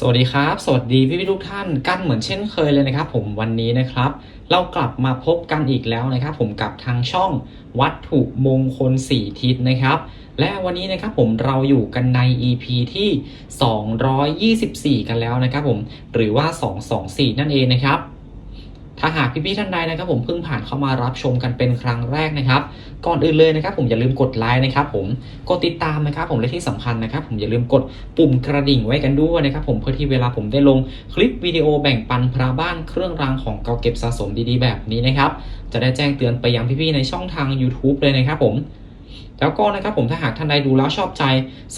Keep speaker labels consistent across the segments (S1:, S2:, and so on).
S1: สวัสดีครับ สวัสดีพี่พี่ทุกท่านกันเหมือนเช่นเคยเลยนะครับ ผมวันนี้นะครับ เรากลับมาพบกันอีกแล้วนะครับ ผมกับทางช่องวัตถุมงคล4ทิศนะครับ และวันนี้นะครับผมเราอยู่กันใน EP ที่ 224 กันแล้วนะครับผมหรือว่า 224 นั่นเองนะครับ ถ้าหากพี่ๆท่านใดนะครับผมเพิ่งผ่านเข้ามารับชมกันเป็นครั้งแรกนะครับ ก่อนอื่นเลยนะครับ ผมอย่าลืมกดไลค์นะครับผมกดติดตามนะครับ ผมและที่สำคัญนะครับ ผมอย่าลืมกดปุ่มกระดิ่งไว้กันด้วยนะครับ ผมเพื่อที่เวลาผมได้ลงคลิปวิดีโอแบ่งปันพระบ้านเครื่องรางของเก่าเก็บสะสมดีๆ แบบนี้นะครับ จะได้แจ้งเตือนไปยังพี่ๆในช่องทาง YouTube เลยนะครับผม แล้วก็นะครับผมถ้าหากท่านใดดูแล้วชอบใจ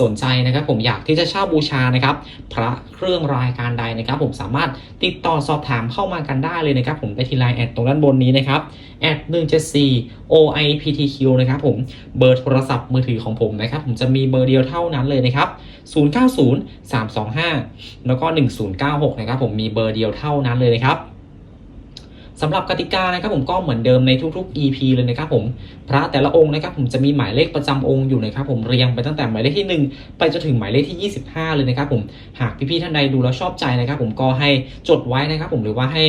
S1: สนใจนะครับ ผมอยากที่จะเช่าบูชานะครับ พระเครื่องรายการใดนะครับ ผมสามารถติดต่อสอบถามเข้ามากันได้เลยนะครับ ผมได้ที่ไลน์แอดตรงด้านบนนี้นะครับแอด174 OIPTQ นะครับผมเบอร์โทรศัพท์มือถือของผมนะครับ ผมจะมีเบอร์เดียวเท่านั้นเลยนะครับ090 325แล้วก็1096นะครับผมมีเบอร์เดียวเท่านั้นเลยนะครับ สำหรับกติกานะครับผมก็เหมือนเดิมในทุกๆ EP เลยนะครับผมพระแต่ละองค์นะครับผมจะมีหมายเลขประจำองค์อยู่นะครับผมเรียงไปตั้งแต่หมายเลขที่ 1 ไปจนถึงหมายเลขที่ 25 เลยนะครับผมหากพี่ๆท่านใดดูแล้วชอบใจนะครับผมก็ให้จดไว้นะครับผมหรือว่าให้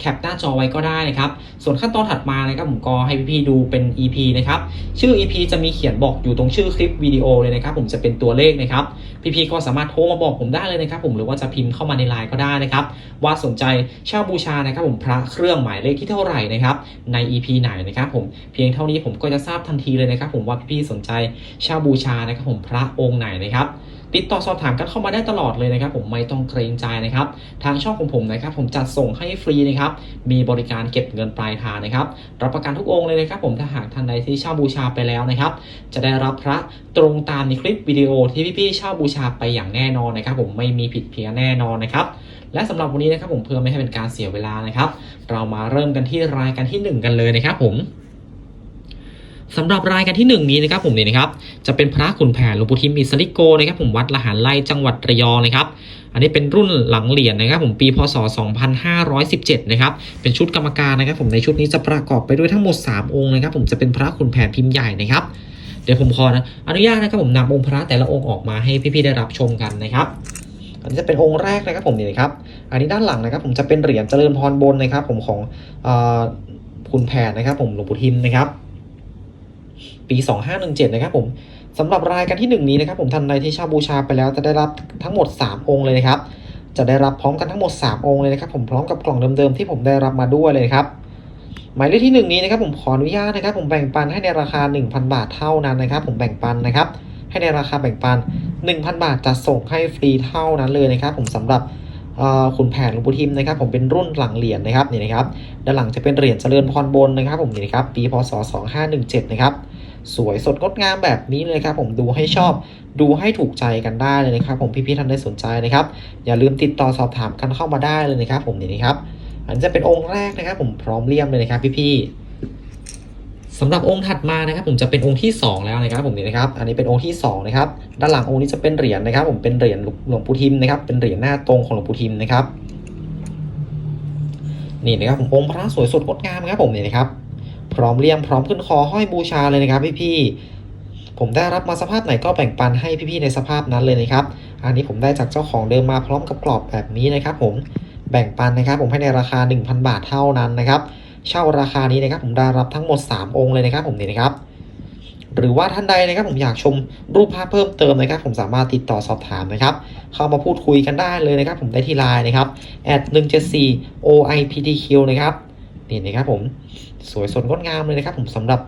S1: แคปหน้าจอไว้ก็ได้นะครับส่วนขั้นตอนถัดมานะครับผมก็ให้พี่ๆดูเป็น EP นะครับชื่อ EP จะมีเขียนบอกอยู่ตรงชื่อคลิปวิดีโอเลยนะครับผมจะเป็นตัวเลขนะครับพี่ๆก็สามารถโทรมาบอกผมได้เลยนะครับผมหรือว่าจะพิมพ์เข้ามาในไลน์ก็ได้นะครับว่าสนใจเช่าบูชานะครับผมพระเครื่องหมายเลขที่เท่าไหร่นะครับใน EP ไหนนะครับผมเพียงเท่านี้ผมก็จะทราบทันทีเลยนะครับ ผมว่าพี่ๆสนใจเช่าบูชานะครับผมพระองค์ไหนนะครับติดต่อสอบถามกันเข้ามาได้ตลอดเลยนะครับผมไม่ต้องเกรงใจนะครับ ทางช่องของผมนะครับผมจัดส่งให้ฟรีนะครับมีบริการเก็บเงินปลายทางนะครับรับประกันทุกองค์เลยนะครับผมถ้าหากท่านใดที่เช่าบูชาไปแล้วนะครับจะได้รับพระตรงตามในคลิปวิดีโอที่พี่ๆเช่าบูชาไปอย่างแน่นอนนะครับ ผมไม่มีผิดเพี้ยนแน่นอนนะครับ และสำหรับวันนี้นะครับผมเพื่อไม่ให้เป็นการเสียเวลานะครับ เรามาเริ่มกันที่รายการที่ 1 กันเลยนะครับผมสำหรับรายการที่ 1 นี้นะครับผมเนี่ยนะครับจะเป็นพระขุนแผนหลวงปู่ทิมอิสริโกนะครับผมวัดละหารไร่จังหวัดระยองนะครับอันนี้เป็นรุ่นหลังเหรียญนะครับ ผมปีพศ 2517 นะครับ เป็นชุดกรรมการนะครับ ผมในชุดนี้จะประกอบไปด้วยทั้งหมด 3 องค์นะครับ ผมจะเป็นพระขุนแผนพิมพ์ใหญ่นะครับ เดี๋ยวผมขอนะอนุญาตนะครับผมนำองค์พระแต่ละองค์ออกมาให้พี่ๆได้รับชมกันนะครับ อันนี้จะเป็นองค์แรกนะครับผมนี่นะครับ อันนี้ด้านหลังนะครับผมจะเป็นเหรียญเจริญพรบนนะครับ ผมของอคุณแผนนะครับ ผมหลวงปู่ทิมนะครับ ปี 2517 นะครับผมสำหรับรายการที่ 1 นี้นะครับ ผมท่านใดที่ช่าบูชาไปแล้วจะได้รับทั้งหมด 3 องค์เลยนะครับ จะได้รับพร้อมกันทั้งหมด 3 องค์เลยนะครับ ผมพร้อมกับกล่องเดิมๆที่ผมได้รับมาด้วยเลยครับหมายเลขที่ 1 นี้นะครับผมขออนุญาตนะครับ ผมแบ่งปันให้ในราคา 1,000 บาทเท่านั้นนะครับ ผมแบ่งปันนะครับ ให้ในราคาแบ่งปัน 1,000 บาทจะส่งให้ฟรีเท่านั้นเลยนะครับ ผมสำหรับขุนแผนหลวงปู่ทิมนะครับ ผมเป็นรุ่นหลังเหรียญนะครับนี่นะครับด้านหลังจะเป็นเหรียญเจริญพรบนนะครับ ผมนี่นะครับปีพศ 2517 นะครับสวยสดงดงามแบบนี้เลยครับ ผมดูให้ชอบดูให้ถูกใจกันได้เลยนะครับ ผมพี่ๆท่านใดสนใจนะครับ อย่าลืมติดต่อสอบถามกันเข้ามาได้เลยนะครับ ผมนี่นะครับ อันนี้จะเป็นองค์แรกนะครับ ผมพร้อมเลี่ยมเลยนะครับ พี่ๆ สำหรับองค์ถัดมานะครับ ผมจะเป็นองค์ที่สองแล้วนะครับ ผมนี่นะครับ อันนี้เป็นองค์ที่สองนะครับด้านหลังองค์นี้จะเป็นเหรียญนะครับ ผมเป็นเหรียญหลวงปู่ทิมนะครับ เป็นเหรียญหน้าตรงของหลวงปู่ทิมนะครับนี่นะครับผมองค์พระสวยสดงดงามครับผมนี่นะครับ พร้อมเลี่ยมพร้อมขึ้นคอห้อยบูชาเลยนะครับพี่ๆผมได้รับมาสภาพไหนก็แบ่งปันให้พี่ๆในสภาพนั้นเลยนะครับ อันนี้ผมได้จากเจ้าของเดิมมาพร้อมกับกรอบแบบนี้นะครับ ผมแบ่งปันนะครับ ผมให้ในราคา 1,000 บาทเท่านั้นนะครับ เช่าราคานี้นะครับผมได้รับทั้งหมด 3 องค์เลยนะครับผมนี่นะครับ หรือว่าท่านใดนะครับผมอยากชมรูปภาพเพิ่มเติมนะครับ ผมสามารถติดต่อสอบถามนะครับ เข้ามาพูดคุยกันได้เลยนะครับ ผมได้ที่ไลน์นะครับ 174 oiptq นะครับนี่นะครับผมสวยสดงดงามเลยนะครับ ผมสำหรับ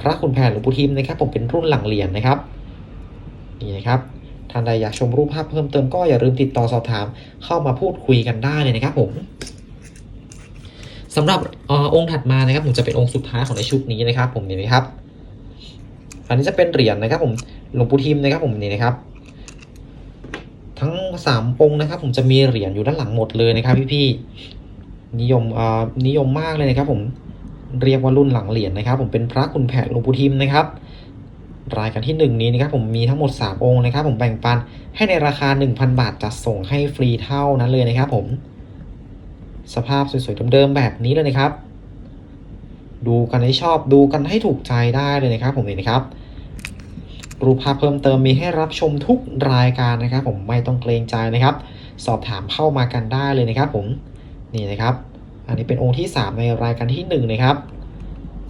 S1: พระคุณแผนหลวงปู่ทิมนะครับ ผมเป็นรุ่นหลังเหรียญนะครับนี่นะครับท่านใดอยากชมรูปภาพเพิ่มเติมก็อย่าลืมติดต่อสอบถาม เข้ามาพูดคุยกันได้เลยนะครับผม สำหรับอองค์ถัดมานะครับผมจะเป็นองค์สุดท้ายของในชุดนี้นะครับ ผมนี่นะครับอันนี้จะเป็นเหรียญนะครับ ผมหลวงปู่ทิมนะครับ ผมนี่นะครับ ทั้งสามองค์นะครับ ผมจะมีเหรียญอยู่ด้านหลังหมดเลยนะครับ พี่ๆนิยมนิยมมากเลยนะครับ ผมเรียกว่ารุ่นหลังเหรียญนะครับ ผมเป็นพระคุณแผนหลวงปู่ทิมนะครับรายการที่หนึ่งนี้นะครับผมมีทั้งหมด 3 องค์นะครับ ผมแบ่งปันให้ในราคา 1,000 บาทจัดส่งให้ฟรีเท่านั้นเลยนะครับผม สภาพสวยๆเดิมๆแบบนี้เลยนะครับ ดูกันให้ชอบดูกันให้ถูกใจได้เลยนะครับผมนี่นะครับรูปภาพเพิ่มเติมมีให้รับชมทุกรายการนะครับ ผมไม่ต้องเกรงใจนะครับ สอบถามเข้ามากันได้เลยนะครับ ผมนี่นะครับ อันนี้เป็นองค์ที่ 3 ในรายการที่1นะครับ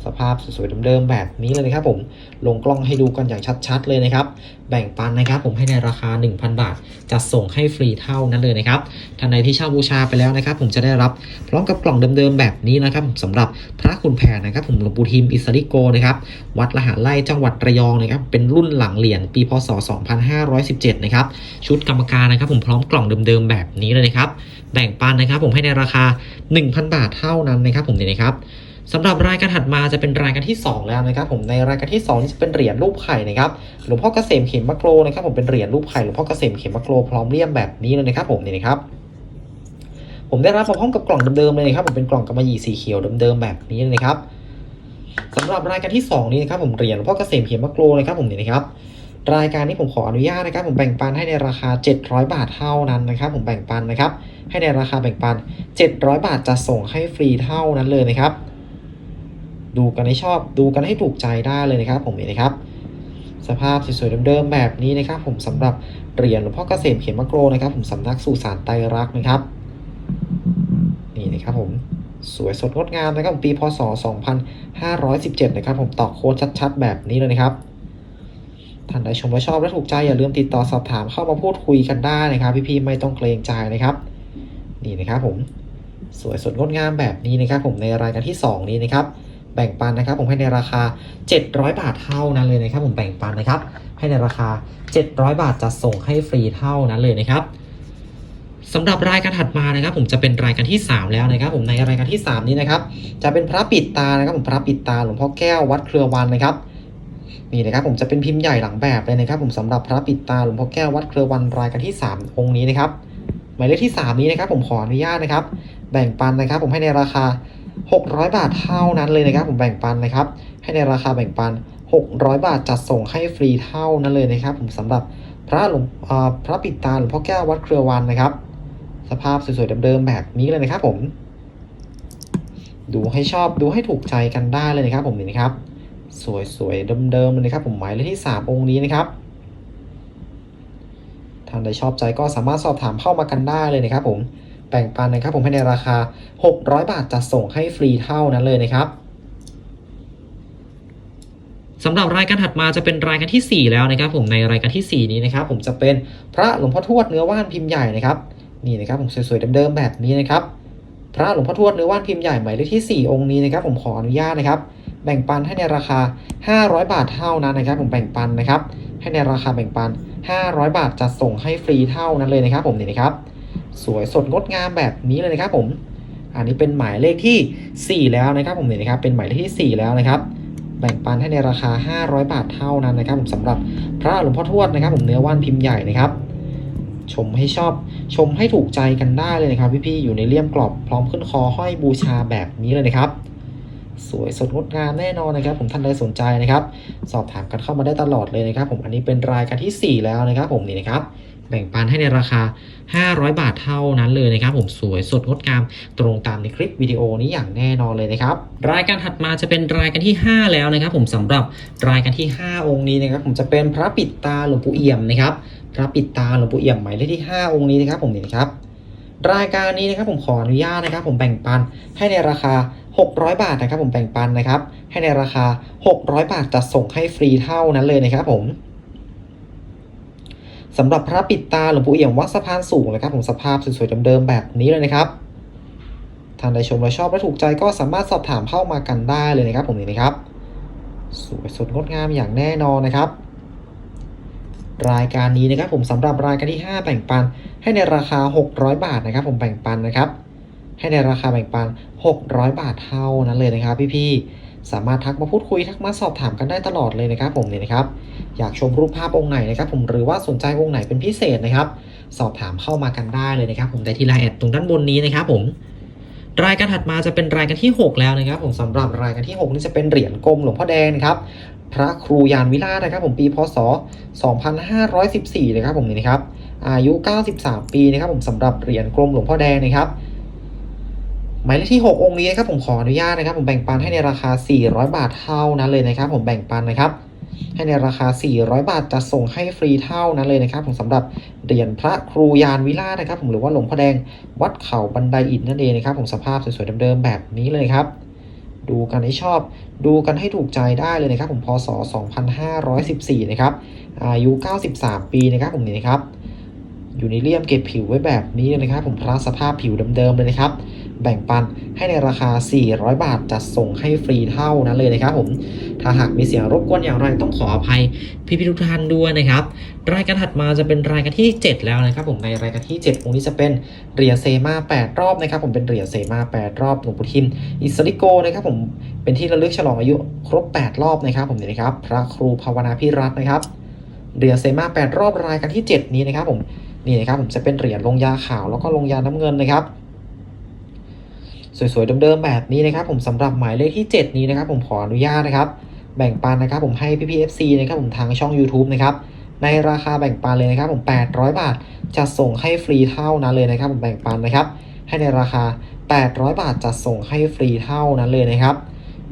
S1: สภาพสวยๆเดิมๆแบบนี้เลยนะครับผมลงกล้องให้ดูกันอย่างชัดๆเลยนะครับ แบ่งปันนะครับ ผมให้ในราคา 1,000 บาทจะส่งให้ฟรีเท่านั้นเลยนะครับท่านใดที่เช่าบูชาไปแล้วนะครับ ผมจะได้รับพร้อมกับกล่องเดิมๆแบบนี้นะครับสำหรับพระคุณแผนนะครับ ผมหลวงปู่ทิมอิสริโกนะครับวัดละหารไร่จังหวัดระยองนะครับเป็นรุ่นหลังเหรียญปีพศ 2517 นะครับชุดกรรมการนะครับ ผมพร้อมกล่องเดิมๆแบบนี้เลยนะครับแบ่งปันนะครับ ผมให้ในราคา 1,000 บาทเท่านั้นนะครับ ผมเนี่ยนะครับ สำหรับรายการถัดมาจะเป็นรายการที่ 2 แล้วนะครับ ผมในรายการที่2นี่จะเป็นเหรียญรูปไข่นะครับหลวงพ่อเกษมเข็มมะโกรนะครับผมเป็นเหรียญรูปไข่หลวงพ่อเกษมเข็มมะโกรพร้อมเลี่ยมแบบนี้เลยนะครับผมนี่นะครับผมได้รับมาพร้อมกับกล่องเดิมๆเลยนะครับผมเป็นกล่องกำมะหยี่สีเขียวเดิมๆแบบนี้เลยนะครับสำหรับรายการที่สองนี้นะครับผมเหรียญหลวงพ่อเกษมเข็มมะโกรนะครับผมนี่นะครับรายการนี้ผมขออนุญาตนะครับผมแบ่งปันให้ในราคา 700 บาทเท่านั้นนะครับ ผมแบ่งปันนะครับ ให้ในราคาแบ่งปัน 700 บาทจะส่งให้ฟรีเท่านั้นเลยนะครับ ดูกันให้ชอบดูกันให้ถูกใจได้เลยนะครับ ผมนี่นะครับ สภาพสวยๆเดิมๆแบบนี้นะครับ ผมสำหรับเหรียญหลวงพ่อเกษมเขมมะโกรนะครับ ผมสำนักสู่สารไตรรักนะครับ นี่นะครับผมสวยสดงดงามนะครับปีพศ 2517 นะครับ ผมต่อโค้ดชัดๆ แบบนี้เลยนะครับท่านใดชมและชอบและถูกใจอย่าลืมติดต่อสอบถามเข้ามาพูดคุยกันได้นะครับ พี่ๆไม่ต้องเกรงใจนะครับ นี่นะครับผมสวยสดงดงามแบบนี้นะครับ ผมในรายการที่ 2 นี้นะครับ แบ่งปันนะครับ ผมให้ในราคา 700 บาทเท่านั้นเลยนะครับ ผมแบ่งปันนะครับ ให้ในราคา 700 บาทจะส่งให้ฟรีเท่านั้นเลยนะครับสำหรับรายการถัดมานะครับ ผมจะเป็นรายการที่ 3 แล้วนะครับ ผมในรายการที่ 3 นี้นะครับ จะเป็นพระปิดตานะครับ ผมพระปิดตาหลวงพ่อแก้ววัดเครือวันนะครับนี่นะครับ ผมจะเป็นพิมพ์ใหญ่หลังแบบเลยนะครับ ผมสำหรับพระปิดตาหลวงพ่อแก้ววัดเครือวันรายการที่ 3 องค์นี้นะครับหมายเลขที่ 3 นี้นะครับ ผมขออนุญาตนะครับ แบ่งปันนะครับ ผมให้ในราคา 600 บาทเท่านั้นเลยนะครับผมแบ่งปันนะครับ ให้ในราคาแบ่งปัน 600 บาทจัดส่งให้ฟรีเท่านั้นเลยนะครับ ผมสำหรับพระหลวงพระปิดตาหลวงพ่อแก้ววัดเครือวันนะครับ สภาพสวยๆเดิมๆแบบนี้เลยนะครับ ผม ดูให้ชอบดูให้ถูกใจกันได้เลยนะครับ ผมนี่นะครับ สวยๆเดิมๆเลยนะครับ ผมหมายเลขที่ 3 องค์นี้นะครับท่านใดชอบใจก็สามารถสอบถามเข้ามากันได้เลยนะครับ ผม แบ่งปันนะครับผมให้ในราคา 600 บาทจะส่งให้ฟรีเท่านั้นเลยนะครับสำหรับรายการถัดมาจะเป็นรายการที่ 4 แล้วนะครับ ผมในรายการที่ 4 นี้นะครับ ผมจะเป็นพระหลวงพ่อทวดเนื้อว่านพิมพ์ใหญ่นะครับนี่นะครับผมสวยๆเดิมๆแบบนี้นะครับพระหลวงพ่อทวดเนื้อว่านพิมพ์ใหญ่หมายเลขที่ 4 องค์นี้นะครับผมขออนุญาตนะครับ แบ่งปันให้ในราคา 500 บาทเท่านั้นนะครับ ผมแบ่งปันนะครับ ให้ในราคาแบ่งปัน 500 บาทจะส่งให้ฟรีเท่านั้นเลยนะครับ ผมนี่นะครับ สวยสดงดงามแบบนี้เลยนะครับผมอันนี้เป็นหมายเลขที่ 4 แล้วนะครับผมนี่นะครับเป็นหมายเลขที่ 4 แล้วนะครับ แบ่งปันให้ในราคา 500 บาทเท่านั้นนะครับ ผมสำหรับพระหลวงพ่อทวดนะครับ ผมเนื้อว่านพิมพ์ใหญ่นะครับ ชมให้ชอบชมให้ถูกใจกันได้เลยนะครับ พี่ๆอยู่ในเลี่ยมกรอบพร้อมขึ้นคอห้อยบูชาแบบนี้เลยนะครับ สวยสดงดงามแน่นอนนะครับ ผมท่านใดสนใจนะครับ สอบถามกันเข้ามาได้ตลอดเลยนะครับ ผมอันนี้เป็นรายการที่ 4 แล้วนะครับ ผมนี่นะครับ แบ่งปันให้ในราคา 500 บาทเท่านั้นเลยนะครับผมสวยสดงดงามตรงตามในคลิปวิดีโอนี้อย่างแน่นอนเลยนะครับรายการถัดมาจะเป็นรายการที่ 5 แล้วนะครับ ผมสำหรับรายการที่ 5 องค์นี้นะครับ ผมจะเป็นพระปิดตาหลวงปู่เอี่ยมนะครับพระปิดตาหลวงปู่เอี่ยมหมายเลขที่ 5 องค์นี้นะครับ ผมนี่นะครับรายการนี้นะครับผมขออนุญาตนะครับ ผมแบ่งปันให้ในราคา 600 บาทนะครับ ผมแบ่งปันนะครับ ให้ในราคา 600 บาทจะส่งให้ฟรีเท่านั้นเลยนะครับผม สำหรับพระปิดตาหลวงปู่เอี่ยมวัดสะพานสูงนะครับผมสภาพสวยๆเดิมๆแบบนี้เลยนะครับท่านใดชมและชอบและถูกใจก็สามารถสอบถามเข้ามากันได้เลยนะครับ ผมนี่นะครับ สวยสดงดงามอย่างแน่นอนนะครับ รายการนี้นะครับ ผมสำหรับรายการที่ 5 แบ่งปัน ให้ในราคา 600 บาทนะครับ ผมแบ่งปันนะครับ ให้ในราคาแบ่งปัน 600 บาทเท่านั้นเลยนะครับ พี่ๆ สามารถทักมาพูดคุยทักมาสอบถามกันได้ตลอดเลยนะครับผมเนี่ยนะครับ อยากชมรูปภาพองค์ไหนนะครับผมหรือว่าสนใจองค์ไหนเป็นพิเศษนะครับ สอบถามเข้ามากันได้เลยนะครับ ผมได้ที่ไลน์แอดตรงด้านบนนี้นะครับผมรายการถัดมาจะเป็นรายการที่ 6 แล้วนะครับ ผมสำหรับรายการที่ 6 นี่จะเป็นเหรียญกลมหลวงพ่อแดงนะครับพระครูยานวิราชนะครับ ผมปีพศ 2514นะครับผมนี่นะครับอายุ 93 ปีนะครับ ผมสำหรับเหรียญกลมหลวงพ่อแดงนะครับ หมายเลขที่ 6 องค์นี้นะครับผมขออนุญาตนะครับ ผมแบ่งปันให้ในราคา 400 บาทเท่านั้นเลยนะครับ ผมแบ่งปันนะครับ ให้ในราคา 400 บาทจะส่งให้ฟรีเท่านั้นเลยนะครับ ผมสำหรับเหรียญพระครูยานวิลาศนะครับ ผมหรือว่าหลวงพ่อแดงวัดเขาบันไดอิฐนั่นเองนะครับ ผมสภาพสวยๆเดิมๆแบบนี้เลยครับดูกันให้ชอบ ดูกันให้ถูกใจได้เลยนะครับ ผมพศ 2514 นะครับ อายุ 93 ปีนะครับผมนี่นะครับ ยู่ในเลี่ยมเก็บผิวไว้แบบนี้นะครับผมพระสภาพผิวเดิมๆเลยนะครับ แบ่งปันให้ในราคา 400 บาทจัดส่งให้ฟรีเท่านั้นเลยนะครับผมถ้าหากมีเสียงรบกวนอย่างไรต้องขออภัยพี่ๆทุกท่านด้วยนะครับ รายการถัดมาจะเป็นรายการที่ 7 แล้วนะครับ ผมในรายการที่7องค์นี้จะเป็นเหรียญเซมา8 รอบนะครับ ผมเป็นเหรียญเซมา8 รอบหลวงปู่ทิมอิสริโกนะครับผมเป็นที่ระลึกฉลองอายุครบ 8 รอบนะครับ ผมนี่นะครับ พระครูภาวนาพิรัตน์นะครับเหรียญเซมา8 รอบรายการที่ 7 นี้นะครับผม นี่นะครับผมจะเป็นเหรียญลงยาขาวแล้วก็ลงยาน้ำเงินนะครับ สวยๆเดิมๆแบบนี้นะครับ ผมสำหรับหมายเลขที่ 7 นี้นะครับ ผมขออนุญาตนะครับ แบ่งปันนะครับ ผมให้พี่ๆ FC นะครับผมทางช่อง YouTube นะครับในราคาแบ่งปันเลยนะครับ ผม 800 บาทจะส่งให้ฟรีเท่านั้นเลยนะครับ ผมแบ่งปันนะครับ ให้ในราคา 800 บาทจะส่งให้ฟรีเท่านั้นเลยนะครับ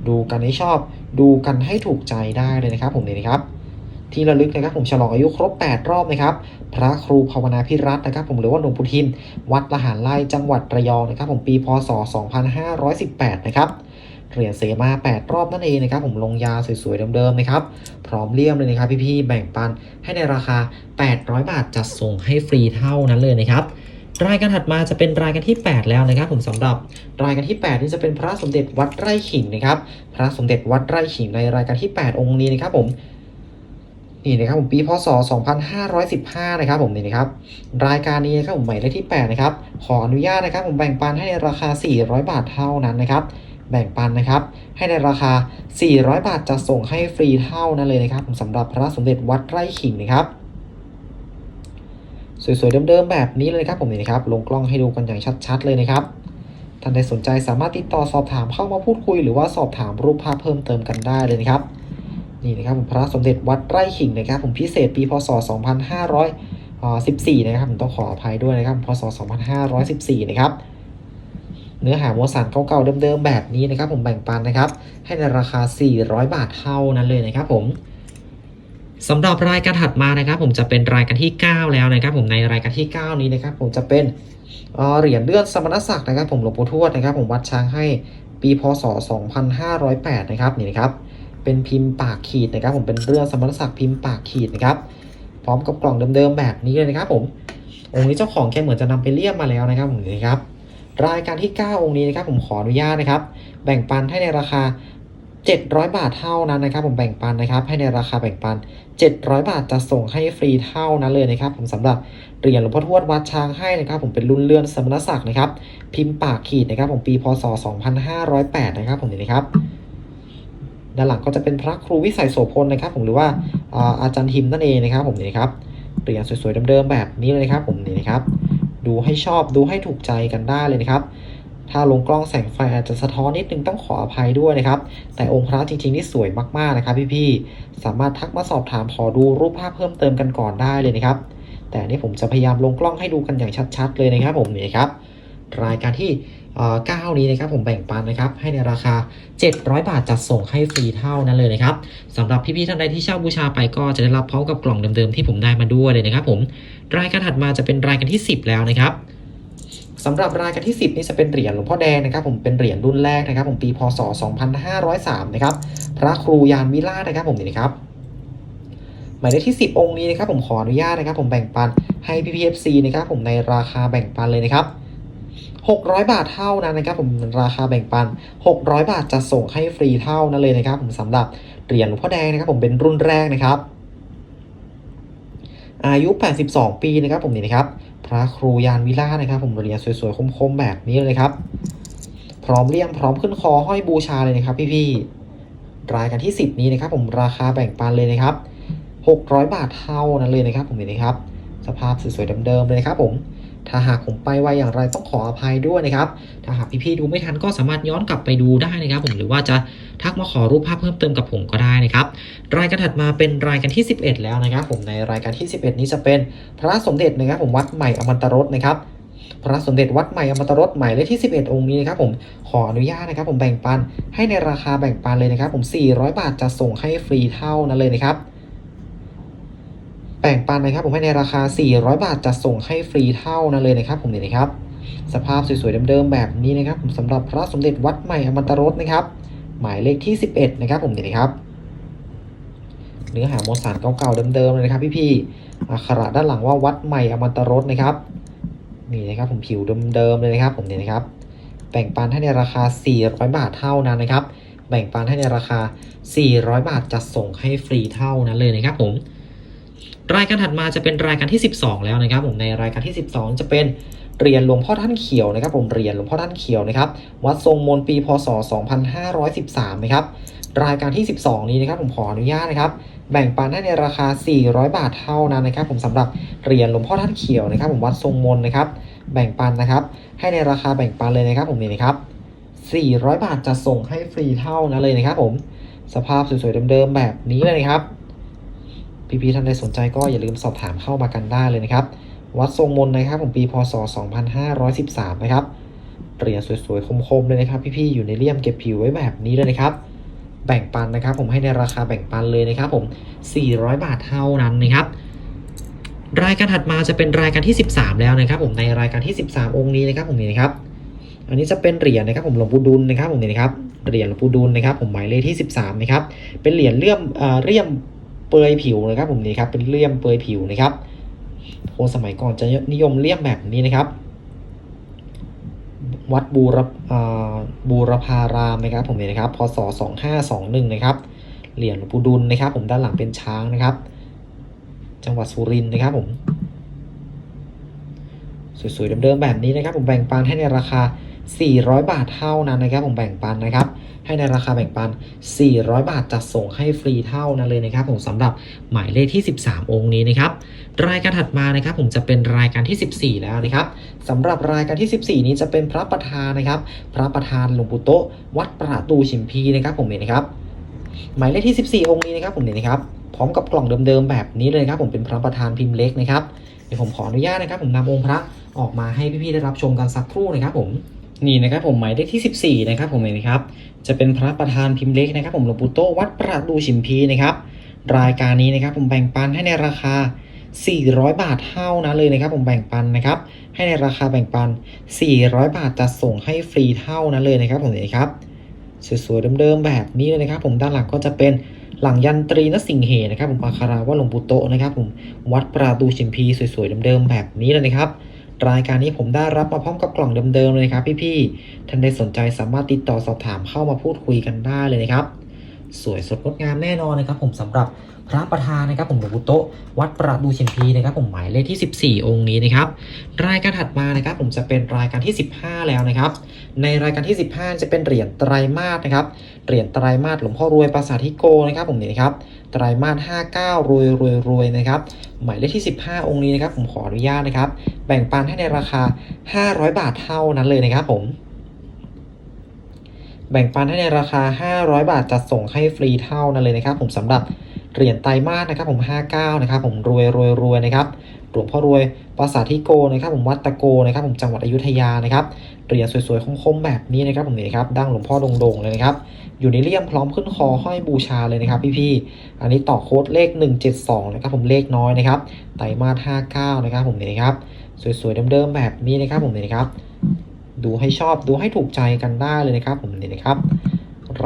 S1: ดูกันให้ชอบ ดูกันให้ถูกใจได้เลยนะครับ ผมนี่นะครับ ที่ระลึกนะครับผมฉลองอายุครบ 8 รอบนะครับ พระครูภาวนาพิรัตน์นะครับผมหรือว่าหลวงปู่ทิม วัดละหารไร่จังหวัดระยองนะครับผมปีพศ 2518 นะครับเหรียญเสมา 8 รอบนั่นเองนะครับผมลงยาสวยๆเดิมๆนะครับ พร้อมเลี่ยมเลยนะครับ พี่ๆแบ่งปันให้ในราคา 800 บาทจัดส่งให้ฟรีเท่านั้นเลยนะครับรายการถัดมาจะเป็นรายการที่ 8 แล้วนะครับ ผมสำหรับรายการที่ 8 นี่จะเป็นพระสมเด็จวัดไร่ขิงนะครับ พระสมเด็จวัดไร่ขิงในรายการที่ 8 องค์นี้นะครับผม นี่นะครับผมปีพศ 2515 นะครับผมนี่นะครับรายการนี้นะครับผมหมายเลขที่ 8 นะครับ ขออนุญาตนะครับผมแบ่งปันให้ในราคา 400 บาทเท่านั้นนะครับ แบ่งปันนะครับ ให้ในราคา 400 บาทจะส่งให้ฟรีเท่านั้นเลยนะครับผมสำหรับพระสมเด็จวัดไร่ขิงนะครับ สวยๆเดิมๆแบบนี้เลยครับผมนี่นะครับ ลงกล้องให้ดูกันอย่างชัดๆเลยนะครับท่านใดสนใจสามารถติดต่อสอบถามเข้ามาพูดคุยหรือว่าสอบถามรูปภาพเพิ่มเติมกันได้เลยนะครับ นี่นะครับผมพระสมเด็จวัดไร่ขิงนะครับผมพิเศษปีพศ 2514 นะครับผมต้องขออภัยด้วยนะครับพศ 2514 นะครับเนื้อหามวลสารเก่าๆเดิมๆแบบนี้นะครับ ผมแบ่งปันนะครับ ให้ในราคา 400 บาทเท่านั้นเลยนะครับ ผมสำหรับรายการถัดมานะครับ ผมจะเป็นรายการที่ 9 แล้วนะครับ ผมในรายการที่ 9 นี้นะครับ ผมจะเป็นเอ่อเหรียญเลื่อนสมณศักดิ์นะครับ ผมหลวงปู่ทวดนะครับ ผมวัดช้างให้ปีพศ 2508 นะครับนี่นะครับ เป็นพิมพ์ปากขีดนะครับ ผมเป็นเรื่องสมณศักดิ์พิมพ์ปากขีดนะครับ พร้อมกับกล่องเดิมๆแบบนี้เลยนะครับ ผมองค์นี้เจ้าของแกเหมือนจะนำไปเลี่ยมมาแล้วนะครับผมนี่ครับรายการที่ 9 องค์นี้นะครับผมขออนุญาตนะครับ แบ่งปันให้ในราคา 700 บาทเท่านั้นนะครับ ผมแบ่งปันนะครับ ให้ในราคาแบ่งปัน 700 บาทจะส่งให้ฟรีเท่านั้นเลยนะครับ ผมสำหรับเหรียญหลวงพ่อทวดวัดช้างให้นะครับ ผมเป็นรุ่นเลื่อนสมณศักดิ์นะครับ พิมพ์ปากขีดนะครับ ผมปีพศ 2508 นะครับ ผมนี่นะครับ ด้านหลังก็จะเป็นพระครูวิสัยโสพลนะครับผมหรือว่าอาจารย์ทิมนั่นเองนะครับผมนี่ครับเหรียญสวยๆเดิมๆแบบนี้เลยครับผมนี่นะครับดูให้ชอบดูให้ถูกใจกันได้เลยนะครับ ถ้าลงกล้องแสงไฟอาจจะสะท้อนนิดนึงต้องขออภัยด้วยนะครับ แต่องค์พระจริงๆนี่สวยมากๆนะครับ พี่ๆสามารถทักมาสอบถามขอดูรูปภาพเพิ่มเติมกันก่อนได้เลยนะครับ แต่นนี้ผมจะพยายามลงกล้องให้ดูกันอย่างชัด ๆ เลยนะครับ ผมนี่ครับรายการที่ เอ่อ9นี้นะครับผมแบ่งปันนะครับให้ในราคา 700 บาทจัดส่งให้ฟรีเท่านั้นเลยนะครับสำหรับพี่ๆท่านใดที่เช่าบูชาไปก็จะได้รับพร้อมกับกล่องเดิมๆที่ผมได้มาด้วยเลยนะครับผมรายการถัดมาจะเป็นรายการที่ 10 แล้วนะครับสำหรับรายการที่ 10 นี้จะเป็นเหรียญหลวงพ่อแดงนะครับผมเป็นเหรียญรุ่นแรกนะครับ ผมปีพศ 2503 นะครับพระครูยานวิลาศนะครับผมนี่นะครับหมายเลขที่ 10 องค์นี้นะครับผมขออนุญาตนะครับ ผมแบ่งปันให้ PPFC นะครับผมในราคาแบ่งปันเลยนะครับ 600 บาทเท่านั้นนะครับผมราคาแบ่งปัน 600 บาทจะส่งให้ฟรีเท่านั้นเลยนะครับผมสำหรับเหรียญพ่อแดงนะครับผมเป็นรุ่นแรกนะครับ อายุ 82 ปีนะครับผมนี่นะครับ พระครูยานวิลานะครับผมเหรียญสวยๆคมๆแบบนี้เลยครับ พร้อมเลี่ยมพร้อมขึ้นคอห้อยบูชาเลยนะครับ พี่ๆรายการที่ 10 นี้นะครับผมราคาแบ่งปันเลยนะครับ 600 บาทเท่านั้นเลยนะครับผมนี่นะครับ สภาพสวยๆเดิมๆเลยนะครับผม ถ้าหากผมไปไวอย่างไรต้องขออภัยด้วยนะครับ ถ้าหากพี่ๆดูไม่ทันก็สามารถย้อนกลับไปดูได้นะครับผมหรือว่าจะทักมาขอรูปภาพเพิ่มเติมกับผมก็ได้นะครับ รายการถัดมาเป็นรายการที่ 11 แล้วนะครับ ผมในรายการที่ 11 นี้จะเป็นพระสมเด็จนะครับ ผมวัดใหม่อมตรสนะครับพระสมเด็จวัดใหม่อมตรสหมายเลขที่ 11 องค์นี้นะครับผมขออนุญาตนะครับ ผมแบ่งปันให้ในราคาแบ่งปันเลยนะครับ ผม 400 บาทจะส่งให้ฟรีเท่านั้นเลยนะครับ แบ่งปันนะครับผมให้ในราคา 400 บาทจะส่งให้ฟรีเท่านั้นเลยนะครับผมนี่นะครับ สภาพสวยๆเดิมๆแบบนี้นะครับผมสำหรับพระสมเด็จวัดใหม่อมตรสนะครับ หมายเลขที่ 11 นะครับผมนี่นะครับเนื้อหาโมสานเก่าๆเดิมๆเลยนะครับพี่ๆอักขระด้านหลังว่าวัดใหม่อมตรสนะครับนี่นะครับผมผิวเดิมๆเลยนะครับ ผมนี่นะครับ แบ่งปันให้ในราคา 400 บาทเท่านั้นนะครับ แบ่งปันให้ในราคา 400 บาทจะส่งให้ฟรีเท่านั้นเลยนะครับผม รายการถัดมาจะเป็นรายการที่ 12 แล้วนะครับ ผมในรายการที่ 12 จะเป็นเหรียญหลวงพ่อท่านเขียวนะครับ ผมเหรียญหลวงพ่อท่านเขียวนะครับ วัดทรงมนปีพศ 2513 นะครับ รายการที่ 12 นี้นะครับ ผมขออนุญาตนะครับ แบ่งปันให้ในราคา 400 บาทเท่านั้นนะครับ ผมสำหรับเหรียญหลวงพ่อท่านเขียวนะครับ ผมวัดทรงมนนะครับ แบ่งปันนะครับ ให้ในราคาแบ่งปันเลยนะครับ ผมนี่นะครับ 400 บาทจะส่งให้ฟรีเท่านั้นเลยนะครับ ผมสภาพสวยๆเดิมๆแบบนี้เลยนะครับ พี่ๆท่านใดสนใจก็อย่าลืมสอบถามเข้ามากันได้เลยนะครับ วัดทรงมนนะครับผมปีพศ 2513 นะครับเหรียญสวยๆคมๆเลยนะครับ พี่ๆอยู่ในเลี่ยมเก็บผิวไว้แบบนี้เลยนะครับแบ่งปันนะครับ ผมให้ในราคาแบ่งปันเลยนะครับ ผม 400 บาทเท่านั้นนะครับ รายการถัดมาจะเป็นรายการที่ 13 แล้วนะครับ ผมในรายการที่ 13 องค์นี้นะครับ ผมนี่นะครับ อันนี้จะเป็นเหรียญนะครับ ผมหลวงปู่ดุลนะครับ ผมนี่นะครับเหรียญหลวงปู่ดุลนะครับ ผมหมายเลขที่ 13 นะครับ เป็นเหรียญเลื่อมเอ่อเลี่ยม เปลือยผิวนะครับผมนี่ครับเป็นเลี่ยมเปลือยผิวนะครับคนสมัยก่อนจะนิยมเลี่ยมแบบนี้นะครับ วัดบูรบูรพารามนะครับ ผมนี่นะครับพศ2521นะครับเหรียญหลวงปู่ดุลนะครับ ผมด้านหลังเป็นช้างนะครับ จังหวัดสุรินทร์นะครับผมสวยๆเดิมๆแบบนี้นะครับ ผมแบ่งปันให้ในราคา 400 บาทเท่านั้นนะครับ ผมแบ่งปันนะครับ ให้ในราคาแบ่งปัน 400 บาทจัดส่งให้ฟรีเท่านั้นเลยนะครับผมสำหรับหมายเลขที่ 13 องค์นี้นะครับรายการถัดมานะครับผมจะเป็นรายการที่ 14 แล้วนะครับสำหรับรายการที่ 14 นี้จะเป็นพระประธานนะครับ พระประธานหลวงปู่โตะวัดประตูชิมพีนะครับผมเนี่ยนะครับหมายเลขที่ 14 องค์นี้นะครับผมเนี่ยนะครับ พร้อมกับกล่องเดิมๆแบบนี้เลยครับ ผมเป็นพระประธานพิมพ์เล็กนะครับ เดี๋ยวผมขออนุญาตนะครับ ผมนำองค์พระออกมาให้พี่ๆได้รับชมกันสักครู่นะครับผม นี่นะครับผมหมายเลขที่ 14 นะครับผมเนี่ยนะครับ จะเป็นพระประธานพิมพ์เล็กนะครับ ผมหลวงปู่โตวัดประดูชิมพีนะครับ รายการนี้นะครับผมแบ่งปันให้ในราคา 400 บาทเท่านั้นเลยนะครับผมแบ่งปันนะครับ ให้ในราคาแบ่งปัน 400 บาทจะส่งให้ฟรีเท่านั้นเลยนะครับผมนี่ครับสวยๆเดิมๆแบบนี้เลยนะครับ ผมด้านหลังก็จะเป็นหลังยันตรีนสิงเหนะครับ ผมอัคาราว่าหลวงปู่โตนะครับ ผมวัดประดูชิมพีสวยๆเดิมๆแบบนี้เลยนะครับ รายการนี้ผมได้รับมาพร้อมกับกล่องเดิมๆเลยครับพี่ๆ ท่านใดสนใจสามารถติดต่อสอบถามเข้ามาพูดคุยกันได้เลยนะครับ สวยสดงดงามแน่นอนนะครับ ผมสำหรับพระประธานนะครับผมหลวงปู่โตะวัดประดูเช่นพีนะครับ ผมหมายเลขที่ 14 องค์นี้นะครับ รายการถัดมานะครับ ผมจะเป็นรายการที่ 15 แล้วนะครับ ในรายการที่ 15 จะเป็นเหรียญไตรมาสนะครับ เหรียญไตรมาสหลวงพ่อรวยปราสาททิโกนะครับผมนี่นะครับไตรมาส59 รวยรวยรวยนะครับ หมายเลขที่ 15 องค์นี้นะครับผมขออนุญาตนะครับ แบ่งปันให้ในราคา 500 บาทเท่านั้นเลยนะครับผมแบ่งปันให้ในราคา 500 บาทจัดส่งให้ฟรีเท่านั้นเลยนะครับ ผมสำหรับ เหรียญไตรมาสนะครับผม 59 นะครับผมรวยรวยรวยนะครับหลวงพ่อรวยปราสาททิโกนะครับผมวัดตะโกนะครับผมจังหวัดอยุธยานะครับเหรียญสวยๆคมๆแบบนี้นะครับผมนี่ครับดั้งหลวงพ่อโด่งๆเลยนะครับอยู่ในเลี่ยมพร้อมขึ้นคอห้อยบูชาเลยนะครับพี่ๆอันนี้ต่อโค้ดเลข 172 นะครับผมเลขน้อยนะครับไตรมาส59 นะครับผมนี่ครับสวยๆเดิมๆแบบนี้นะครับผมนี่ครับดูให้ชอบดูให้ถูกใจกันได้เลยนะครับผมนี่นะครับ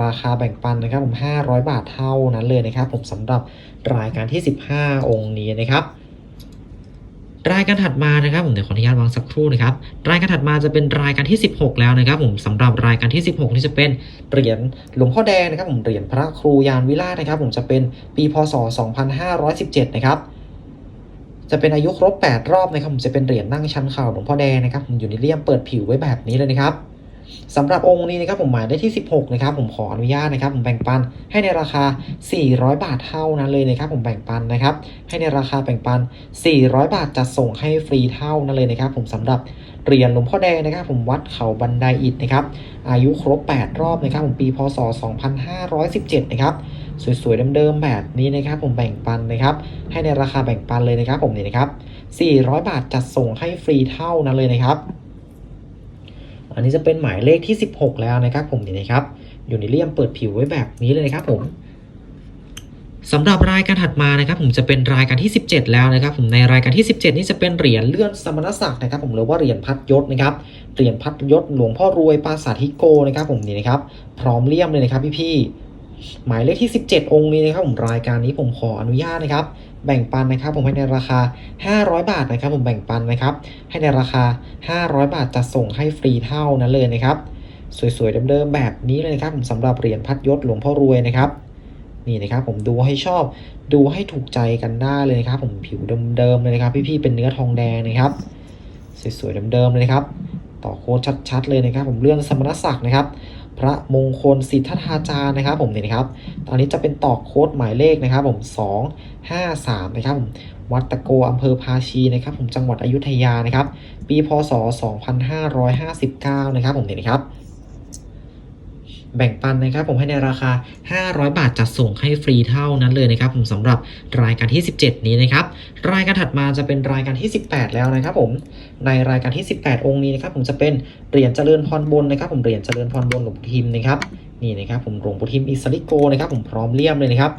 S1: ราคาแบ่งปันนะครับผม500 บาทเท่านั้นเลยนะครับ ผมสำหรับรายการที่ 15 องค์นี้นะครับรายการถัดมานะครับผมเดี๋ยวขออนุญาตวางสักครู่นะครับรายการถัดมาจะเป็นรายการที่ 16 แล้วนะครับ ผมสำหรับรายการที่ 16 นี่จะเป็นเหรียญหลวงพ่อแดงนะครับ ผมเหรียญพระครูยานวิราชนะครับ ผมจะเป็นปีพศ 2517 นะครับ จะเป็นอายุครบ 8 รอบนะครับผมจะเป็นเหรียญนั่งชั้นเข่าหลวงพ่อแดงนะครับผมอยู่ในเลี่ยมเปิดผิวไว้แบบนี้เลยนะครับ สำหรับองค์นี้นะครับผมหมายได้ที่ 16นะครับผมขออนุญาตนะครับผมแบ่งปันให้ในราคา 400 บาทเท่านั้นเลยนะครับผมแบ่งปันนะครับให้ในราคาแบ่งปัน 400 บาทจะส่งให้ฟรีเท่านั้นเลยนะครับผมสำหรับเหรียญหลวงพ่อแดงนะครับผมวัดเขาบันไดอิฐนะครับอายุครบ 8 รอบนะครับผมปีพศ 2517 นะครับสวยๆเดิมๆแบบนี้นะครับผมแบ่งปันนะครับให้ในราคาแบ่งปันเลยนะครับผมนี่นะครับ400 บาทจัดส่งให้ฟรีเท่านั้นเลยนะครับ อันนี้จะเป็นหมายเลขที่ 16 แล้วนะครับผมนี่นะครับอยู่ในเลี่ยมเปิดผิวไว้แบบนี้เลยนะครับผมสำหรับรายการถัดมานะครับผมจะเป็นรายการที่ 17 แล้วนะครับผมในรายการที่ 17 นี่จะเป็นเหรียญเลื่อนสมณศักดิ์นะครับผมหรือว่าเหรียญพัดยศนะครับเหรียญพัดยศหลวงพ่อรวยปราสาทฮิโกนะครับผมนี่นะครับพร้อมเลี่ยมเลยนะครับพี่ๆหมายเลขที่ 17 องค์นี้นะครับผมรายการนี้ผมขออนุญาตนะครับ แบ่งปันนะครับ ผมให้ในราคา 500 บาทนะครับ ผมแบ่งปันนะครับ ให้ในราคา 500 บาทจะส่งให้ฟรีเท่านั้นเลยนะครับ สวยๆเดิมๆแบบนี้เลยนะครับผมสำหรับเหรียญพัดยศหลวงพ่อรวยนะครับนี่นะครับผมดูให้ชอบดูให้ถูกใจกันได้เลยนะครับ ผมผิวเดิมๆเลยนะครับ พี่ๆเป็นเนื้อทองแดงนะครับ สวยๆเดิมๆเลยครับ ต่อโค้ดชัดๆเลยนะครับ ผมเรื่องสมณศักดิ์นะครับ พระมงคลสิทธาจารย์นะครับผมเนี่ยนะครับ ตอนนี้จะเป็นตอกโค้ดหมายเลขนะครับ ผม2 5 3นะครับผมวัดตะโกอำเภอภาชีนะครับ ผมจังหวัดอยุธยานะครับ ปีพศ 2559 นะครับผมเนี่ยนะครับ แบ่งปันนะครับผมให้ในราคา 500 บาทจัดส่งให้ฟรีเท่านั้นเลยนะครับผมสำหรับรายการที่ 17 นี้นะครับรายการถัดมาจะเป็นรายการที่ 18 แล้วนะครับผมในรายการที่ 18 องค์นี้นะครับผมจะเป็นเหรียญเจริญพรบนนะครับผมเหรียญเจริญพรบนหลวงปู่ทิมนะครับนี่นะครับผมหลวงปู่ทิมอิสริโกนะครับผมพร้อมเลี่ยมเลยนะครับ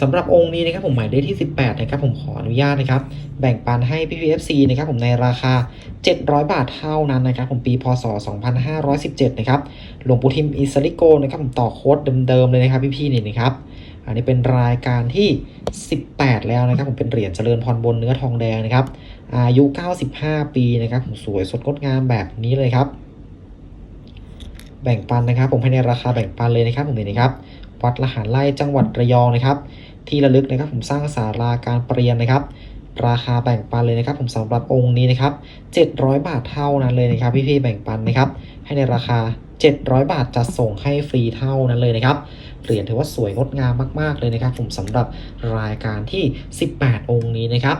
S1: สำหรับองค์นี้นะครับผมหมายเลขที่ 18นะครับผมขออนุญาตนะครับแบ่งปันให้ PPFC นะครับผมในราคา 700 บาทเท่านั้นนะครับผมปีพศ 2517นะครับหลวงปู่ทิมอิสริโกนะครับผมต่อโค้ดเดิมๆเลยนะครับพี่ๆนี่นะครับอันนี้เป็นรายการที่ 18 แล้วนะครับผมเป็นเหรียญเจริญพรบนเนื้อทองแดงนะครับอายุ 95 ปีนะครับผมสวยสดงดงามแบบนี้เลยครับ แบ่งปันนะครับ ผมให้ในราคาแบ่งปันเลยนะครับผมนี่นะครับวัดละหารไร่จังหวัดระยองนะครับ ที่ระลึกนะครับ ผมสร้างศาลาการปรเรียนนะครับ ราคาแบ่งปันเลยนะครับ ผมสำหรับองค์นี้นะครับ 700 บาทเท่านั้นเลยนะครับ พี่ๆแบ่งปันนะครับ ให้ในราคา 700 บาทจัดส่งให้ฟรีเท่านั้นเลยนะครับเหรียญถือว่าสวยงดงามมาก ๆ เลยนะครับ ผมสำหรับรายการที่ 18 องค์นี้นะครับ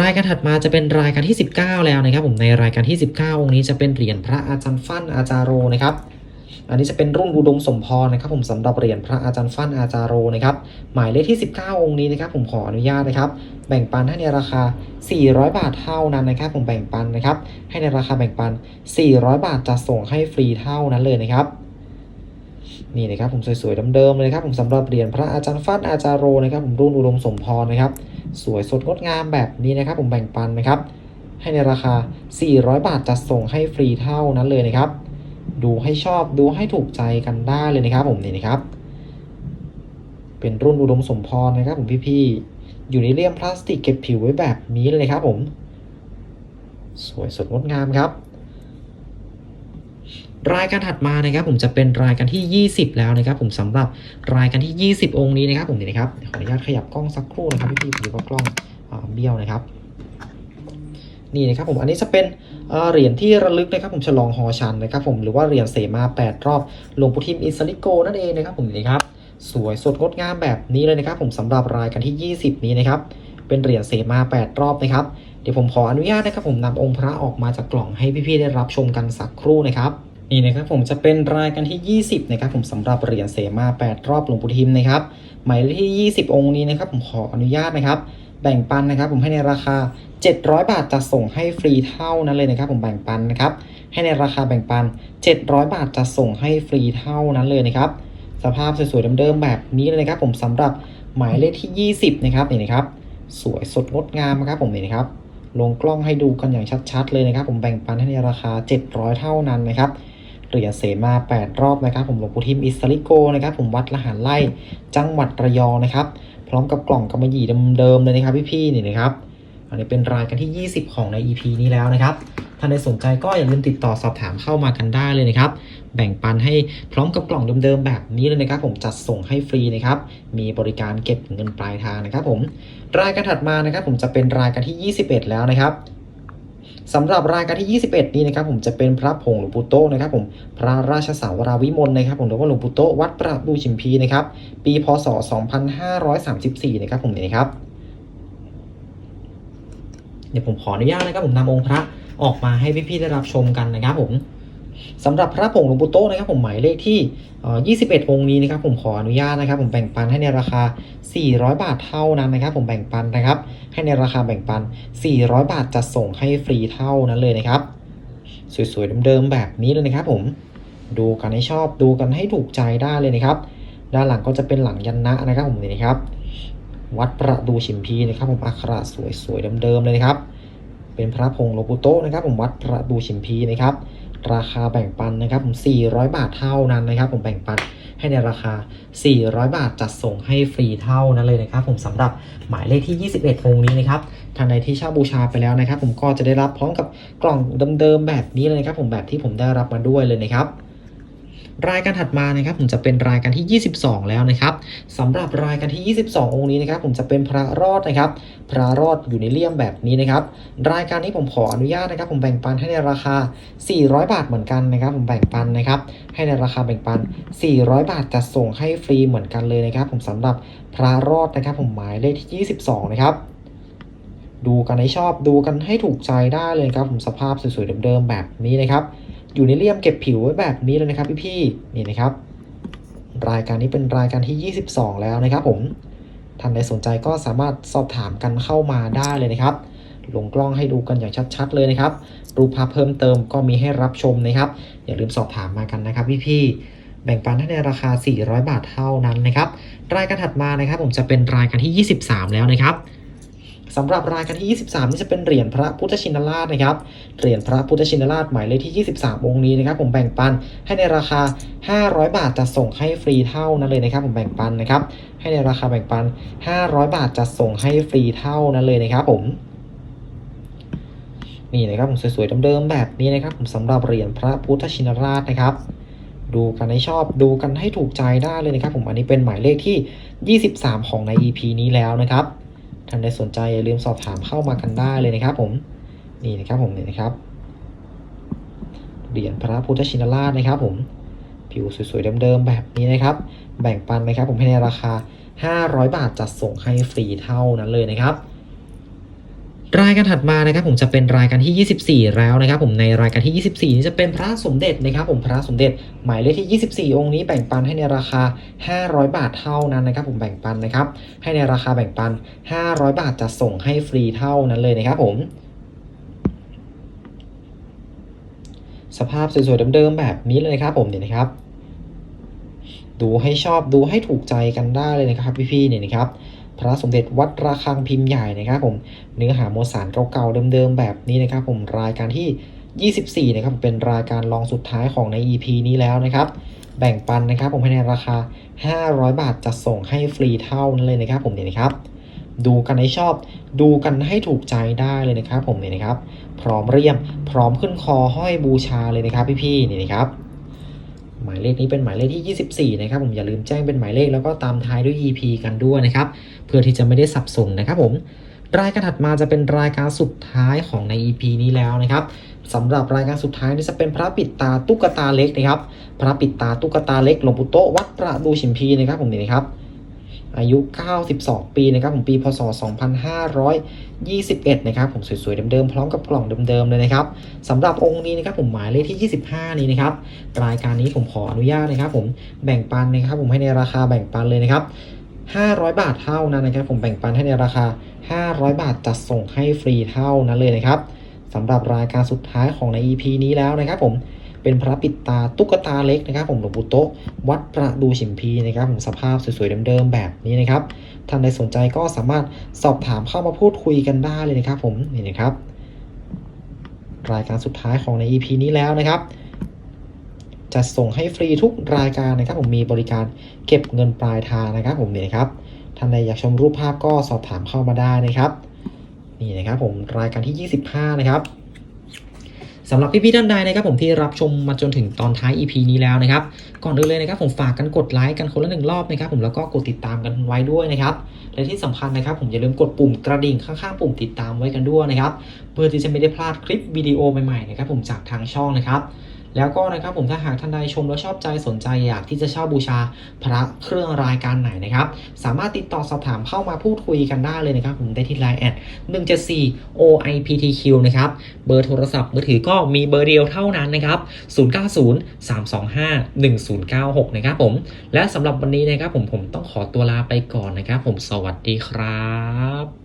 S1: รายการถัดมาจะเป็นรายการที่ 19 แล้วนะครับ ผมในรายการที่ 19 องค์นี้จะเป็นเหรียญพระอาจารย์ฟั่นอาจารโรนะครับ อันนี้จะเป็นรุ่นอุดมสมพรนะครับผมสำหรับเหรียญพระอาจารย์ฟั่นอาจารโรนะครับหมายเลขที่ 19 องค์นี้นะครับผมขออนุญาตนะครับแบ่งปันให้ในราคา 400 บาทเท่านั้นนะครับผมแบ่งปันนะครับให้ในราคาแบ่งปัน 400 บาทจะส่งให้ฟรีเท่านั้นเลยนะครับนี่นะครับผมสวยๆเดิมๆเลยครับผมสำหรับเหรียญพระอาจารย์ฟั่นอาจารโรนะครับผมรุ่นอุดมสมพรนะครับ สวยสดงดงามแบบนี้นะครับ ผมแบ่งปันนะครับ ให้ในราคา 400 บาทจัดส่งให้ฟรีเท่านั้นเลยนะครับ ดูให้ชอบดูให้ถูกใจกันได้เลยนะครับผมนี่นะครับ เป็นรุ่นอุดมสมพรนะครับผมพี่ๆอยู่ในเลี่ยมพลาสติกเก็บผิวไว้แบบนี้เลยครับผม สวยสดงดงามครับ รายการถัดมานะครับ ผมจะเป็นรายการที่ 20 แล้วนะครับ ผมสำหรับรายการที่ 20 องค์นี้นะครับผมนี่นะครับขออนุญาตขยับกล้องสักครู่นะครับพี่ๆดูว่ากล้องอเบี้ยวนะครับ นี่นะครับผมอันนี้จะเป็นเหรียญที่ระลึกนะครับผมฉลองหอชันนะครับผมหรือว่าเหรียญเสมา 8 รอบหลวงปู่ทิมอิสริโกนั่นเองนะครับผมนี่ครับสวยสดงดงามแบบนี้เลยนะครับผมสำหรับรายการที่ 20 นี้นะครับเป็นเหรียญเสมา 8 รอบนะครับเดี๋ยวผมขออนุญาตนะครับผมนำองค์พระออกมาจากกล่องให้พี่ๆได้รับชมกันสักครู่นะครับนี่นะครับผมจะเป็นรายการที่ 20 นะครับผมสำหรับเหรียญเสมา 8 รอบหลวงปู่ทิมนะครับหมายเลขที่ 20 องค์นี้นะครับผมขออนุญาตนะครับ แบ่งปันนะครับผมให้ในราคา 700 บาทจะส่งให้ฟรีเท่านั้นเลยนะครับผมแบ่งปันนะครับให้ในราคาแบ่งปัน 700 บาทจะส่งให้ฟรีเท่านั้นเลยนะครับสภาพสวยๆเดิมๆแบบนี้เลยนะครับ ผมสำหรับหมายเลขที่ 20 นะครับนี่นะครับ สวยสดงดงามนะครับผมนี่นะครับลงกล้องให้ดูกันอย่างชัดๆเลยนะครับ ผมแบ่งปันให้ในราคา 700 เท่านั้นนะครับเหรียญเสมา 8 รอบนะครับ ผมหลวงปู่ทิมอิสริโกนะครับ ผมวัดละหารไร่จังหวัดระยองนะครับ พร้อมกับกล่องกำมะหยี่เดิมๆเลยนะครับพี่ๆนี่นะครับอันนี้เป็นรายการที่ 20 ของใน EP นี้แล้วนะครับ ถ้าใครสนใจก็อย่าลืมติดต่อสอบถามเข้ามากันได้เลยนะครับ แบ่งปันให้พร้อมกับกล่องเดิมๆแบบนี้เลยนะครับ ผมจัดส่งให้ฟรีนะครับ มีบริการเก็บเงินปลายทางนะครับ ผม รายการถัดมานะครับ ผมจะเป็นรายการที่ 21 แล้วนะครับ สำหรับรายการที่ 21 นี้นะครับผมจะเป็นพระผงหลวงปู่โตนะครับผมพระราชสาวราวิมลนะครับผมหรือว่าหลวงปู่โตวัดประดูชิมพีนะครับปีพศ 2534 นะครับผมนี่ครับเดี๋ยวผมขออนุญาตนะครับผมนำองค์พระออกมาให้พี่ๆได้รับชมกันนะครับผม สำหรับพระผงหลวงปู่โตนะครับผมหมายเลขที่เอ่อ21 องค์นี้นะครับผมขออนุญาตนะครับผมแบ่งปันให้ในราคา 400 บาทเท่านั้นนะครับผมแบ่งปันนะครับ ให้ในราคาแบ่งปัน 400 บาทจะส่งให้ฟรีเท่านั้นเลยนะครับ สวยๆเดิมๆแบบนี้เลยนะครับผมดูกันให้ชอบดูกันให้ถูกใจได้เลยนะครับ ด้านหลังก็จะเป็นหลังยันนะนะครับผมนี่นะครับ วัดประดูชิมพีนะครับผมอักขระสวยๆเดิมๆเลยนะครับ เป็นพระพงหลวงปู่โตนะครับผมวัดประดูชิมพีนะครับ ราคาแบ่งปันนะครับผม 400 บาทเท่านั้นนะครับ ผมแบ่งปันให้ในราคา 400 บาทจัดส่งให้ฟรีเท่านั้นเลยนะครับ ผมสำหรับหมายเลขที่ 21องค์นี้นะครับท่านใดที่เช่าบูชาไปแล้วนะครับ ผมก็จะได้รับพร้อมกับกล่องเดิมๆแบบนี้เลยนะครับ ผมแบบที่ผมได้รับมาด้วยเลยนะครับ รายการถัดมานะครับผมจะเป็นรายการที่ 22 แล้วนะครับสำหรับรายการที่ 22 องค์นี้นะครับผมจะเป็นพระรอดนะครับ พระรอดอยู่ในเลี่ยมแบบนี้นะครับ รายการนี้ผมขออนุญาตนะครับ ผมแบ่งปันให้ในราคา 400 บาทเหมือนกันนะครับ ผมแบ่งปันนะครับ ให้ในราคาแบ่งปัน 400 บาทจะส่งให้ฟรีเหมือนกันเลยนะครับ ผมสำหรับพระรอดนะครับ ผมหมายเลขที่ 22 นะครับดูกันให้ชอบดูกันให้ถูกใจได้เลยครับผมสภาพสวยๆเดิมๆแบบนี้นะครับ อยู่ในเลี่ยมเก็บผิวไว้แบบนี้เลยนะครับพี่ๆนี่นะครับ รายการนี้เป็นรายการที่ 22 แล้วนะครับ ผมท่านใดสนใจก็สามารถสอบถามกันเข้ามาได้เลยนะครับ ลงกล้องให้ดูกันอย่างชัด ๆ เลยนะครับ รูปภาพเพิ่มเติมก็มีให้รับชมนะครับ อย่าลืมสอบถามมากันนะครับพี่ๆแบ่งปันให้ในราคา 400 บาทเท่านั้นนะครับ รายการถัดมานะครับ ผมจะเป็นรายการที่ 23 แล้วนะครับ สำหรับรายการที่ 23 นี่จะเป็นเหรียญพระพุทธชินราชนะครับ เหรียญพระพุทธชินราชหมายเลขที่ 23 องค์นี้นะครับ ผมแบ่งปันให้ในราคา 500 บาทจะส่งให้ฟรีเท่านั้นเลยนะครับ ผมแบ่งปันนะครับ ให้ในราคาแบ่งปัน 500 บาทจะส่งให้ฟรีเท่านั้นเลยนะครับ ผมนี่นะครับผมสวยๆเดิมๆแบบนี้นะครับ ผมสำหรับเหรียญพระพุทธชินราชนะครับ ดูกันให้ชอบดูกันให้ถูกใจได้เลยนะครับ ผมอันนี้เป็นหมายเลขที่ 23 ของใน EP นี้แล้วนะครับ ท่านใดสนใจอย่าลืมสอบถามเข้ามากันได้เลยนะครับผมนี่นะครับผมนี่นะครับเหรียญพระพุทธชินราชนะครับ ผมผิวสวยๆเดิมๆแบบนี้นะครับ แบ่งปันนะครับผมให้ในราคา 500 บาทจัดส่งให้ฟรีเท่านั้นเลยนะครับ รายการถัดมานะครับผมจะเป็นรายการที่ 24 แล้วนะครับผมในรายการที่ 24 นี้จะเป็นพระสมเด็จนะครับผมพระสมเด็จหมายเลขที่ 24 องค์นี้แบ่งปันให้ในราคา 500 บาทเท่านั้นนะครับผมแบ่งปันนะครับให้ในราคาแบ่งปัน 500 บาทจะส่งให้ฟรีเท่านั้นเลยนะครับผมสภาพสวยๆเดิมๆแบบนี้เลยครับผมเนี่ยนะครับ ดูให้ชอบดูให้ถูกใจกันได้เลยนะครับพี่ๆเนี่ยนะครับ พระสมเด็จวัดระฆังพิมพ์ใหญ่นะครับผมเนื้อหาโมวลสารเก่าๆเดิมๆแบบนี้นะครับ ผมรายการที่ 24 นะครับเป็นรายการรองสุดท้ายของใน EP นี้แล้วนะครับ แบ่งปันนะครับ ผมให้ในราคา 500 บาทจะส่งให้ฟรีเท่านั้นเลยนะครับ ผมเนี่ยนะครับ ดูกันให้ชอบ ดูกันให้ถูกใจได้เลยนะครับ ผมเนี่ยนะครับ พร้อมเรียมพร้อมขึ้นคอห้อยบูชาเลยนะครับ พี่ๆนี่นะครับ หมายเลขนี้เป็นหมายเลขที่ 24 นะครับผมอย่าลืมแจ้งเป็นหมายเลขแล้วก็ตามท้ายด้วย EP กันด้วยนะครับเพื่อที่จะไม่ได้สับสนนะครับผมรายการถัดมาจะเป็นรายการสุดท้ายของใน EP นี้แล้วนะครับสำหรับรายการสุดท้ายนี่จะเป็นพระปิดตาตุ๊กตาเล็กนะครับ พระปิดตาตุ๊กตาเล็กหลวงปู่โตวัดประดูชิมพีนะครับผมนี่นะครับ อายุ 92 ปีนะครับผมปีพศ 2521 นะครับผมสวยๆเดิมๆพร้อมกับกล่องเดิมๆเลยนะครับสำหรับองค์นี้นะครับผมหมายเลขที่ 25 นี้นะครับรายการนี้ผมขออนุญาตนะครับ ผมแบ่งปันนะครับผมให้ในราคาแบ่งปันเลยนะครับ500 บาทเท่านั้นนะครับ ผมแบ่งปันให้ในราคา 500 บาทจัดส่งให้ฟรีเท่านั้นเลยนะครับสำหรับรายการสุดท้ายของใน EP นี้แล้วนะครับผม เป็นพระปิดตาตุ๊กตาเล็กนะครับ ผมหลวงปู่โตะวัดประดูฉิมพีนะครับผมสภาพสวยๆเดิมๆแบบนี้นะครับท่านใดสนใจก็สามารถสอบถามเข้ามาพูดคุยกันได้เลยนะครับ ผมนี่นะครับ รายการสุดท้ายของใน EP นี้แล้วนะครับจะส่งให้ฟรีทุกรายการนะครับ ผมมีบริการเก็บเงินปลายทางนะครับ ผมนี่นะครับท่านใดอยากชมรูปภาพก็สอบถามเข้ามาได้นะครับ นี่นะครับผมรายการที่ 25 นะครับ สำหรับพี่ๆท่านใดนะครับผมที่รับชมมาจนถึงตอนท้าย EP นี้แล้วนะครับ ก่อนอื่นเลยนะครับผมฝากกันกดไลค์กันคนละหนึ่งรอบนะครับผมแล้วก็กดติดตามกันไว้ด้วยนะครับ และที่สำคัญนะครับ ผมอย่าลืมกดปุ่มกระดิ่งข้างๆปุ่มติดตามไว้กันด้วยนะครับ เพื่อที่จะไม่ได้พลาดคลิปวิดีโอใหม่ๆนะครับผมจากทางช่องนะครับ แล้วก็นะครับผมถ้าหากท่านใดชมแล้วชอบใจสนใจอยากที่จะเช่าบูชาพระเครื่องรายการไหนนะครับสามารถติดต่อสอบถามเข้ามาพูดคุยกันได้เลยนะครับผมได้ที่ไลน์แอด174 OIPTQ นะครับเบอร์โทรศัพท์มือถือก็มีเบอร์เดียวเท่านั้นนะครับ090-325-1096 นะครับผมและสำหรับวันนี้นะครับผมผมต้องขอตัวลาไปก่อนนะครับผมสวัสดีครับ